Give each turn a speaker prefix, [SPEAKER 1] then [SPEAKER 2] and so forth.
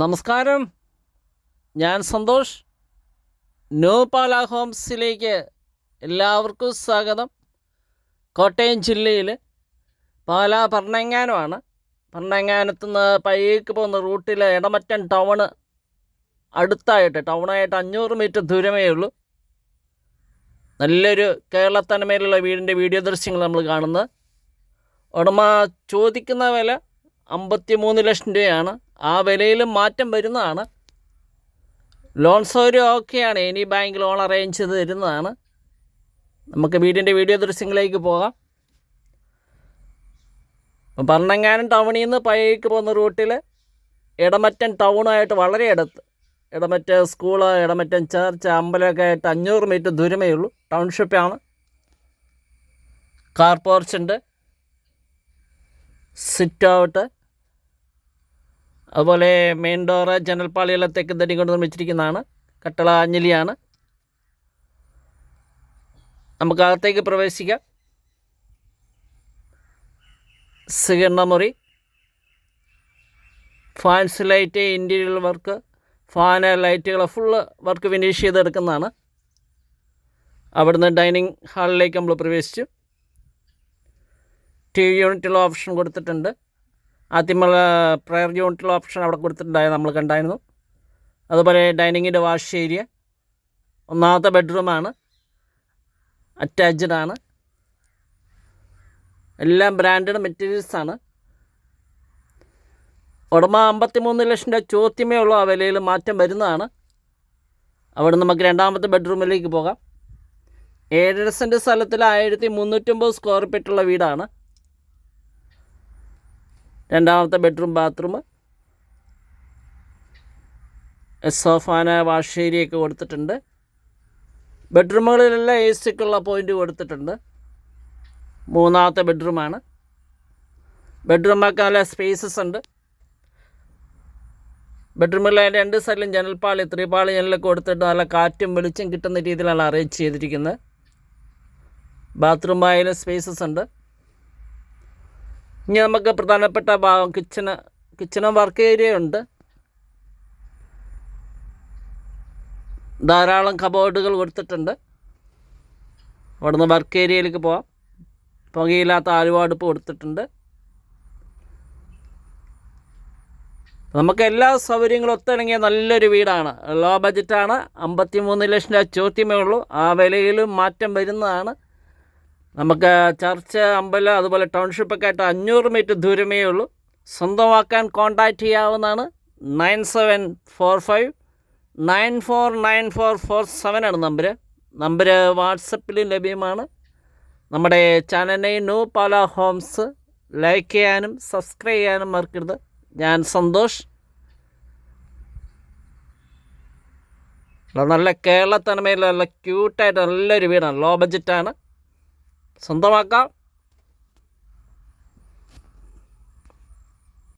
[SPEAKER 1] നമസ്കാരം. ഞാൻ സന്തോഷ്. ന്യൂ പാല ഹോംസിലേക്ക് എല്ലാവർക്കും സ്വാഗതം. കോട്ടയം ജില്ലയിൽ പാല ഭരണങ്ങാനമാണ്. ഭരണങ്ങാനത്ത് നിന്ന് പയ്യേക്ക് പോകുന്ന റൂട്ടിൽ ഇടമറ്റം ടൗണ് അടുത്തായിട്ട് ടൗണായിട്ട് അഞ്ഞൂറ് മീറ്റർ ദൂരമേ ഉള്ളൂ. നല്ലൊരു കേരളത്തനിമയിലുള്ള വീടിന്റെ വീഡിയോ ദൃശ്യങ്ങൾ നമ്മൾ കാണുന്നത്. ഉടമ ചോദിക്കുന്ന വില അമ്പത്തി മൂന്ന് ലക്ഷം രൂപയാണ്. ആ വിലയിലും മാറ്റം വരുന്നതാണ്. ലോൺ സൗകര്യം ഓക്കെയാണ് എനി ബാങ്ക് ലോൺ അറേഞ്ച് ചെയ്ത് തരുന്നതാണ്. നമുക്ക് വീടിന്റെ വീഡിയോ ദൃശ്യങ്ങളിലേക്ക് പോകാം. അപ്പം പറഞ്ഞെങ്ങാനും ടൗണിൽ നിന്ന് പയ്യേക്ക് പോകുന്ന റൂട്ടിൽ ഇടമറ്റൻ ടൗണായിട്ട് വളരെ അടുത്ത്. ഇടമറ്റ സ്കൂൾ ഇടമറ്റൻ ചർച്ച് അമ്പലമൊക്കെ ആയിട്ട് അഞ്ഞൂറ് മീറ്റർ ദൂരമേ ഉള്ളൂ. ടൗൺഷിപ്പാണ് കാർ പോർച്ചുണ്ട് സിറ്റ് ഔട്ട് അതുപോലെ മെയിൻ ഡോറ് ജനൽപ്പാളികളെ തെക്ക് തടി കൊണ്ട് നിർമ്മിച്ചിരിക്കുന്നതാണ്. കട്ടള അഞ്ഞലിയാണ്. നമുക്ക് അകത്തേക്ക് പ്രവേശിക്കാം. സ്വീകരണ മുറി. Fans light interior work fan ലൈറ്റുകൾ ഫുള്ള് വർക്ക് ഫിനിഷ് ചെയ്തെടുക്കുന്നതാണ്. അവിടുന്ന് ഡൈനിങ് ഹാളിലേക്ക് നമ്മൾ പ്രവേശിച്ചു. ടി വി യൂണിറ്റുള്ള ഓപ്ഷൻ കൊടുത്തിട്ടുണ്ട്. ആദ്യമുള്ള പ്രയർ യൂണിറ്റുള്ള ഓപ്ഷൻ അവിടെ കൊടുത്തിട്ടുണ്ടായത് നമ്മൾ കണ്ടായിരുന്നു. അതുപോലെ ഡൈനിങ്ങിന്റെ വാഷ് ഏരിയ ഒന്നാമത്തെ ബെഡ്റൂമാണ് അറ്റാച്ച്ഡ് ആണ്. എല്ലാം ബ്രാൻഡഡ് മെറ്റീരിയൽസാണ് ഉടമ അമ്പത്തി മൂന്ന് ലക്ഷം രൂപ ചോദ്യമേ ഉള്ളൂ ആ വിലയിൽ മാറ്റം വരുന്നതാണ്. അവിടെ നമുക്ക് രണ്ടാമത്തെ ബെഡ്റൂമിലേക്ക് പോകാം. ഏഴര സെന്റ് സ്ഥലത്തിൽ ആയിരത്തി മുന്നൂറ്റമ്പത് സ്ക്വയർ ഫീറ്റുള്ള വീടാണ്. രണ്ടാമത്തെ ബെഡ്റൂം ബാത്റൂം. സോഫാന വാഷ് കൊടുത്തിട്ടുണ്ട്. ബെഡ്റൂമുകളിലെല്ലാം എ സിക്കുള്ള പോയിന്റ് കൊടുത്തിട്ടുണ്ട്. മൂന്നാമത്തെ ബെഡ്റൂമാണ്. ബെഡ്റൂമൊക്കെ നല്ല സ്പേസസ് ഉണ്ട്. ബെഡ്റൂമിലെ രണ്ട് സൈഡിലും ജനൽപ്പാളി ത്രിപാളി ജനലൊക്കെ കൊടുത്തിട്ട് നല്ല കാറ്റും വെളിച്ചം കിട്ടുന്ന രീതിയിലാണ് അറേഞ്ച് ചെയ്തിരിക്കുന്നത്. ബാത്റൂം ആയാലും സ്പേസസ് ഉണ്ട്. ഇനി നമുക്ക് പ്രധാനപ്പെട്ട ഭാഗം കിച്ചണ് കിച്ചണും വർക്ക് ഏരിയ ഉണ്ട്. ധാരാളം കബോർഡുകൾ കൊടുത്തിട്ടുണ്ട്. അവിടുന്ന് വർക്ക് ഏരിയയിലേക്ക് പോവാം. പുകയില്ലാത്ത ആലുവാടുപ്പ് കൊടുത്തിട്ടുണ്ട്. നമുക്ക് എല്ലാ സൗകര്യങ്ങളും ഒത്തിണങ്ങിയ നല്ലൊരു വീടാണ്. ലോ ബജറ്റാണ് അമ്പത്തി മൂന്ന് ലക്ഷം രൂപ ചോദ്യമേ ഉള്ളൂ. ആ വിലയിലും മാറ്റം വരുന്നതാണ്. നമുക്ക് ചർച്ച് അമ്പലം അതുപോലെ ടൗൺഷിപ്പൊക്കെ ആയിട്ട് അഞ്ഞൂറ് മീറ്റർ ദൂരമേ ഉള്ളൂ. സ്വന്തമാക്കാൻ കോൺടാക്റ്റ് ചെയ്യാവുന്നതാണ് nine seven four five nine four nine four four seven ആണ് നമ്പർ നമ്പർ വാട്സപ്പിലും ലഭ്യമാണ്. നമ്മുടെ ചാനലിനെ ന്യൂ പാല ഹോംസ് ലൈക്ക് ചെയ്യാനും സബ്സ്ക്രൈബ് ചെയ്യാനും മറക്കരുത്. ഞാൻ സന്തോഷ്. നല്ല കേരള തനിമയിൽ നല്ല ക്യൂട്ടായിട്ട് നല്ലൊരു വീടാണ്. ലോ ബഡ്ജറ്റാണ് സ്വന്തമാക്കാം.